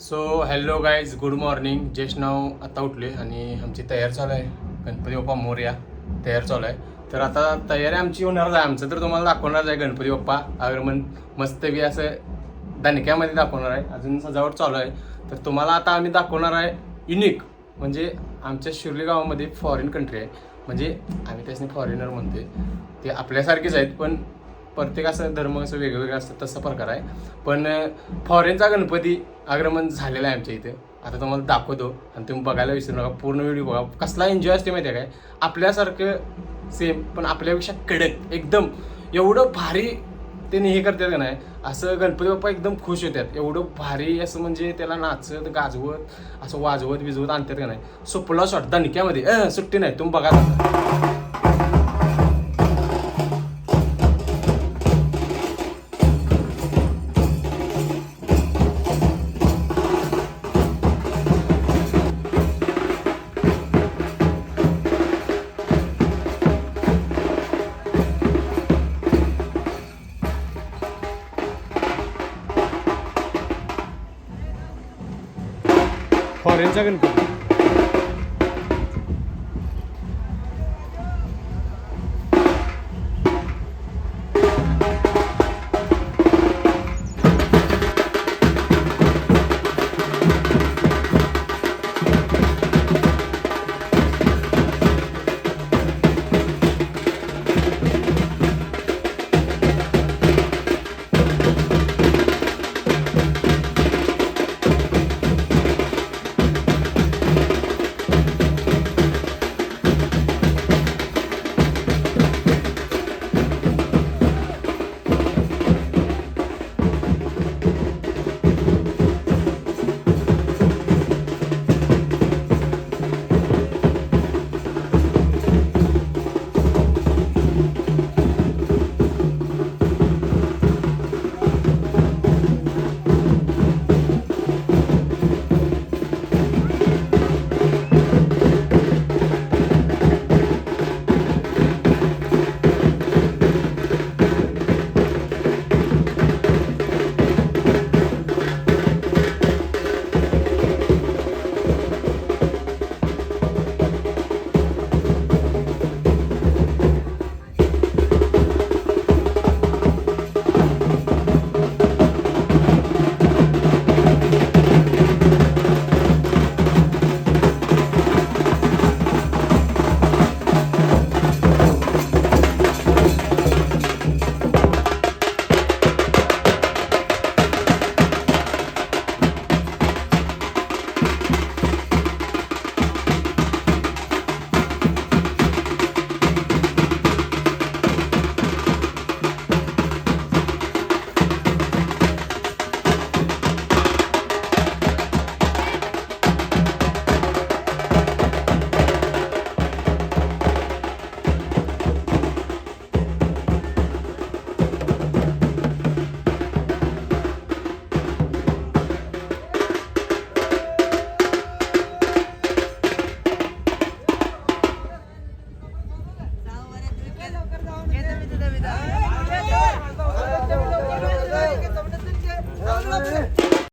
So hello guys good morning just नाव आता उठले आणि आमची तयार चालू आहे. गणपती बाप्पा मोर्या तयार चालू आहे. तर आता तयारी आमची होणारच आहे. आमचं तर तुम्हाला दाखवणारच आहे गणपती बाप्पा आगमन मस्त बी असं दणक्यामध्ये दाखवणार आहे. अजून सजावट चालू आहे. तर तुम्हाला आता आम्ही दाखवणार आहे युनिक म्हणजे आमच्या शिर्ली गावामध्ये फॉरेन कंट्री आहे. म्हणजे आम्ही त्याच्याने फॉरेनर म्हणतोय. ते आपल्यासारखेच आहेत पण प्रत्येक असं धर्म असं वेगवेगळं असतं तसा प्रकार आहे. पण फॉरेनचा गणपती आग्रमण झालेला आहे आमच्या इथे. आता तुम्हाला दाखवतो आणि तुम्ही बघायला विसरू नका. पूर्ण व्हिडिओ बघा. कसला एन्जॉय असते माहिती आहे काय? आपल्यासारखं सेम पण आपल्यापेक्षा कडक एकदम एवढं भारी ते हे करतात का नाही? असं गणपती बाप्पा एकदम खुश होतात. एवढं भारी असं म्हणजे त्याला नाचत गाजवत असं वाजवत बिजवत आणतात का नाही? सुपला शॉट दणक्यामध्ये. सुट्टी नाही. तुम्ही बघा आता. फॉरेनचा गणपती 감사합니다.